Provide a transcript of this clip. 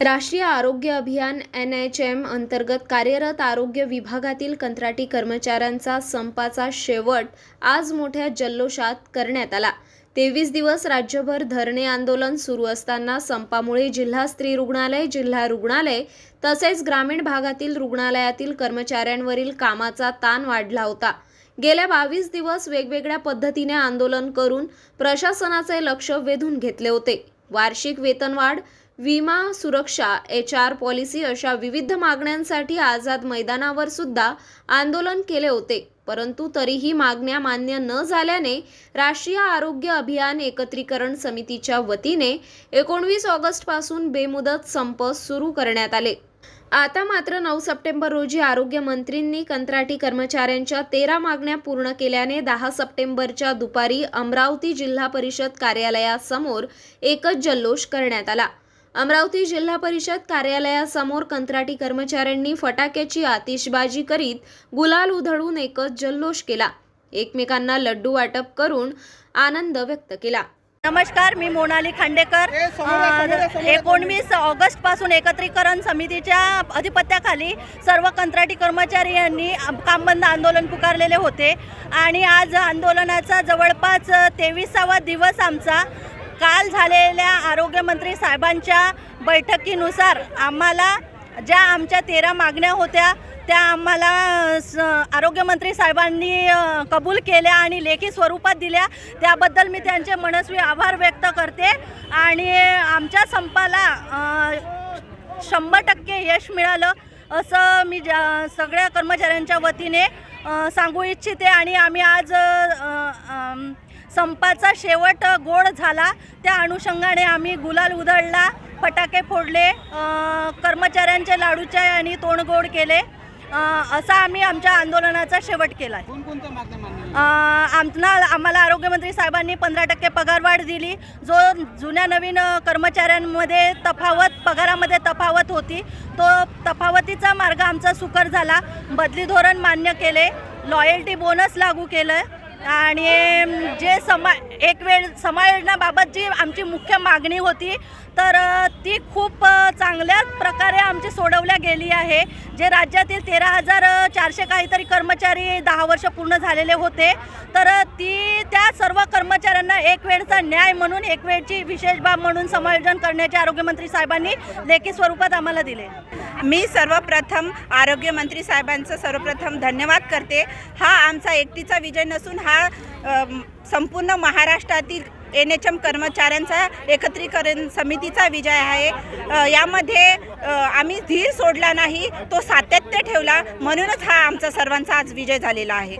राष्ट्रीय आरोग्य अभियान एन एच एम अंतर्गत कार्यरत आरोग्य विभागातील कंत्राटी कर्मचाऱ्यांचा संपाचा शेवट आज मोठ्या जल्लोषात करण्यात आला. तेवीस दिवस राज्यभर धरणे आंदोलन सुरू असताना संपामुळे जिल्हा स्त्री रुग्णालय जिल्हा रुग्णालय तसेच ग्रामीण भागातील रुग्णालयातील कर्मचाऱ्यांवरील कामाचा ताण वाढला होता. गेल्या बावीस दिवस वेगवेगळ्या पद्धतीने आंदोलन करून प्रशासनाचे लक्ष वेधून घेतले होते. वार्षिक वेतनवाढ विमा सुरक्षा एच आर पॉलिसी अशा विविध मागण्यांसाठी आझाद मैदानावर सुद्धा आंदोलन केले होते. परंतु तरीही मागण्या मान्य न झाल्याने राष्ट्रीय आरोग्य अभियान एकत्रीकरण समितीच्या वतीने एकोणवीस ऑगस्टपासून बेमुदत संप सुरू करण्यात आले. आता मात्र नऊ सप्टेंबर रोजी आरोग्यमंत्रींनी कंत्राटी कर्मचाऱ्यांच्या तेरा मागण्या पूर्ण केल्याने दहा सप्टेंबरच्या दुपारी अमरावती जिल्हा परिषद कार्यालयासमोर एकच जल्लोष करण्यात आला. अमरावती जिल्हा परिषद कार्यालयासमोर कंत्राटी कर्मचाऱ्यांनी फटाक्याची आतिषबाजी करीत गुलाल उधळून एकच जल्लोष केला. एकमेकांना लड्डू वाटप करून आनंद व्यक्त केला. नमस्कार मी मोनाली खांडेकर. एकोणवीस ऑगस्टपासून एकत्रीकरण समितीच्या अधिपत्याखाली सर्व कंत्राटी कर्मचारी यांनी काम बंद आंदोलन पुकारलेले होते. आणि आज आंदोलनाचा जवळपास तेविसावा दिवस आमचा. काल झालेल्या आरोग्यमंत्री साहेबांच्या बैठकीनुसार आम्हाला ज्या आमच्या तेरा मागण्या होत्या त्या आम्हाला स आरोग्यमंत्री साहेबांनी कबूल केल्या आणि लेखी स्वरूपात दिल्या. त्याबद्दल मी त्यांचे मनस्वी आभार व्यक्त करते आणि आमच्या संपाला शंभर टक्के यश मिळालं असं मी ज्या सगळ्या कर्मचाऱ्यांच्या वतीने सांगू इच्छिते आणि आम्ही आज आ, आ, आ, संपाचा शेवट गोड झाला. त्या अनुषंगाने आम्ही गुलाल उधळला फटाके फोडले कर्मचाऱ्यांचे लाडूचे आणि तोंड गोड केले. असा आम्ही आमच्या आंदोलनाचा शेवट केला आमना आम्हाला आरोग्यमंत्री साहेबांनी पंधरा टक्के पगारवाढ दिली. जो जुन्या नवीन कर्मचाऱ्यांमध्ये तफावत पगारामध्ये तफावत होती तो तफावतीचा मार्ग आमचा सुकर झाला. बदली धोरण मान्य केले. लॉयल्टी बोनस लागू केलं. आणि जे समा एक वेळ समायोजनाबाबत जी आमची मुख्य मागणी होती तर ती खूप चांगल्या प्रकारे आमची सोडवल्या गेली आहे. जे राज्यातील तेरा हजार चारशे काहीतरी कर्मचारी दहा वर्ष पूर्ण झालेले होते तर ती त्या सर्व कर्मचाऱ्यांना एक वेळचा न्याय म्हणून एक वेळची विशेष बाब म्हणून समायोजन करण्याचे आरोग्यमंत्री साहेबांनी लेखी स्वरूपात आम्हाला दिले. मी सर्वप्रथम आरोग्यमंत्री साहेबांचं सर्वप्रथम धन्यवाद करते. हा आमचा एकटीचा विजय नसून हा संपूर्ण महाराष्ट्रातील एन एच एम कर्मचाऱ्यांचा एकत्रीकरण समितीचा विजय आहे. यामध्ये आम्ही धीर सोडला नाही तो सातत्य ठेवला. म्हणूनच हा आमचा सर्वांचा आज विजय झालेला आहे.